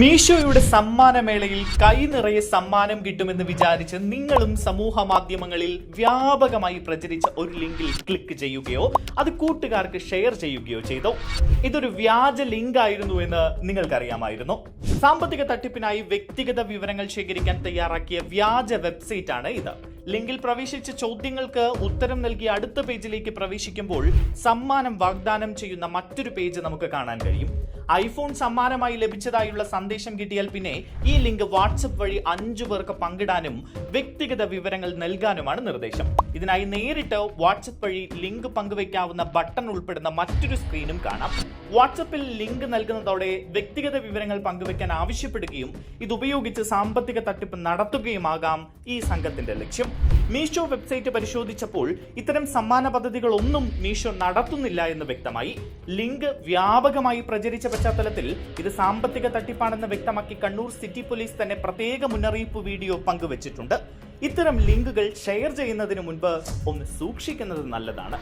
മീഷോയുടെ സമ്മാനമേളയിൽ കൈ നിറയെ സമ്മാനം കിട്ടുമെന്ന് വിചാരിച്ച് നിങ്ങളും സമൂഹ മാധ്യമങ്ങളിൽ വ്യാപകമായി പ്രചരിച്ച ഒരു ലിങ്കിൽ ക്ലിക്ക് ചെയ്യുകയോ അത് കൂട്ടുകാർക്ക് ഷെയർ ചെയ്യുകയോ ചെയ്തോ? ഇതൊരു വ്യാജ ലിങ്ക് ആയിരുന്നു എന്ന് നിങ്ങൾക്കറിയാമായിരുന്നു. സാമ്പത്തിക തട്ടിപ്പിനായി വ്യക്തിഗത വിവരങ്ങൾ ശേഖരിക്കാൻ തയ്യാറാക്കിയ വ്യാജ വെബ്സൈറ്റാണ് ഇത്. ലിങ്കിൽ പ്രവേശിച്ച ചോദ്യങ്ങൾക്ക് ഉത്തരം നൽകി അടുത്ത പേജിലേക്ക് പ്രവേശിക്കുമ്പോൾ സമ്മാനം വാഗ്ദാനം ചെയ്യുന്ന മറ്റൊരു പേജ് നമുക്ക് കാണാൻ കഴിയും. ഐഫോൺ സമ്മാനമായി ലഭിച്ചതായുള്ള സന്ദേശം കിട്ടിയാൽ പിന്നെ ഈ ലിങ്ക് വാട്സപ്പ് വഴി അഞ്ചു പേർക്ക് പങ്കിടാനും വ്യക്തിഗത വിവരങ്ങൾ നൽകാനുമാണ് നിർദ്ദേശം. ഇതിനായി നേരിട്ട് വാട്സപ്പ് വഴി ലിങ്ക് പങ്കുവയ്ക്കാവുന്ന ബട്ടൺ ഉൾപ്പെടുന്ന മറ്റൊരു സ്ക്രീനും കാണാം. വാട്സപ്പിൽ ലിങ്ക് നൽകുന്നതോടെ വ്യക്തിഗത വിവരങ്ങൾ പങ്കുവയ്ക്കാൻ ആവശ്യപ്പെടുകയും ഇതുപയോഗിച്ച് സാമ്പത്തിക തട്ടിപ്പ് നടത്തുകയുമാകാം ഈ സംഘത്തിന്റെ ലക്ഷ്യം. മീഷോ വെബ്സൈറ്റ് പരിശോധിച്ചപ്പോൾ ഇത്തരം സമ്മാന പദ്ധതികളൊന്നും മീഷോ നടത്തുന്നില്ല എന്ന് വ്യക്തമായി. ലിങ്ക് വ്യാപകമായി പ്രചരിച്ച പശ്ചാത്തലത്തിൽ ഇത് സാമ്പത്തിക തട്ടിപ്പാണെന്ന് വ്യക്തമാക്കി കണ്ണൂർ സിറ്റി പോലീസ് തന്നെ പ്രത്യേക മുന്നറിയിപ്പ് വീഡിയോ പങ്കുവച്ചിട്ടുണ്ട്. ഇത്തരം ലിങ്കുകൾ ഷെയർ ചെയ്യുന്നതിന് മുൻപ് ഒന്ന് സൂക്ഷിക്കുന്നത് നല്ലതാണ്.